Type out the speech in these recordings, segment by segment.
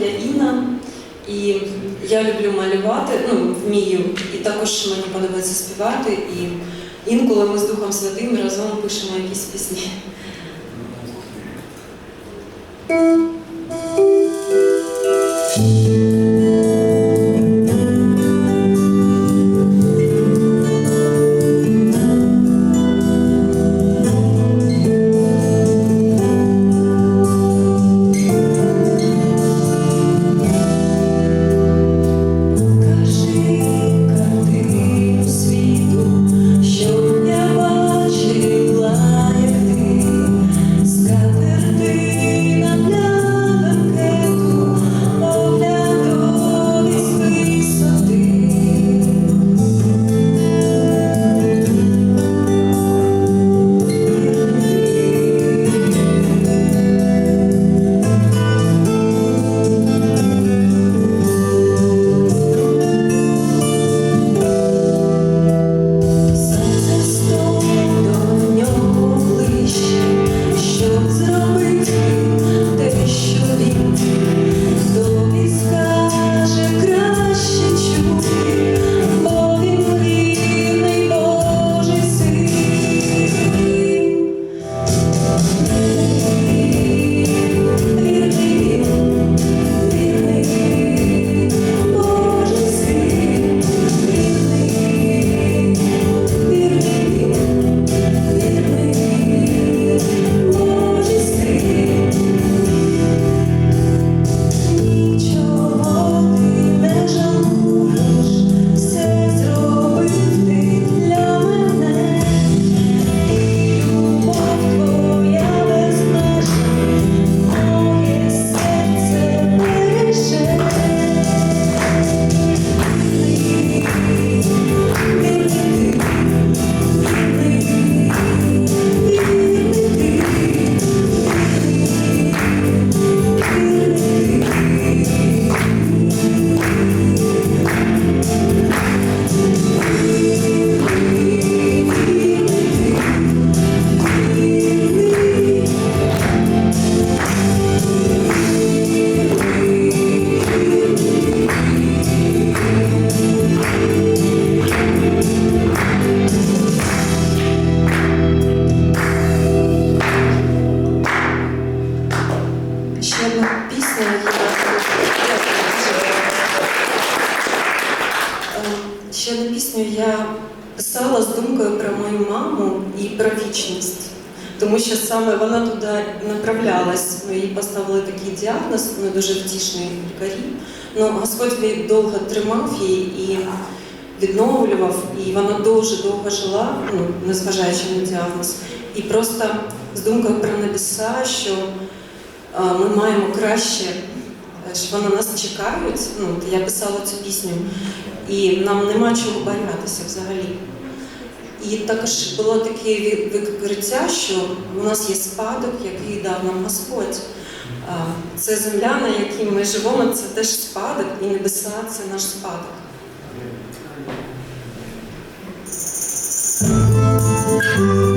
я Інна, і я люблю малювати, ну, вмію, і також мені подобається співати. І інколи ми з Духом Святим разом пишемо якісь пісні. Ще одну пісню я писала з думкою про мою маму і про вічність. Тому що саме вона туди направлялась. Ми їй поставили такий діагноз, не дуже втішний лікарі. Ну, Господь довго тримав її і відновлював, і вона дуже довго жила, ну, незважаючи на діагноз. І просто з думкою про небеса, що а, ми маємо краще, е, що вони нас чекають. Ну, я писала цю пісню, і нам нема чого боятися взагалі. І також було таке відкриття, що у нас є спадок, який дав нам Господь. Це земля, на якій ми живемо, це теж спадок, і небеса це наш спадок. Не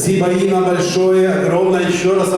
Спасибо, Инна, большое, огромное. Еще раз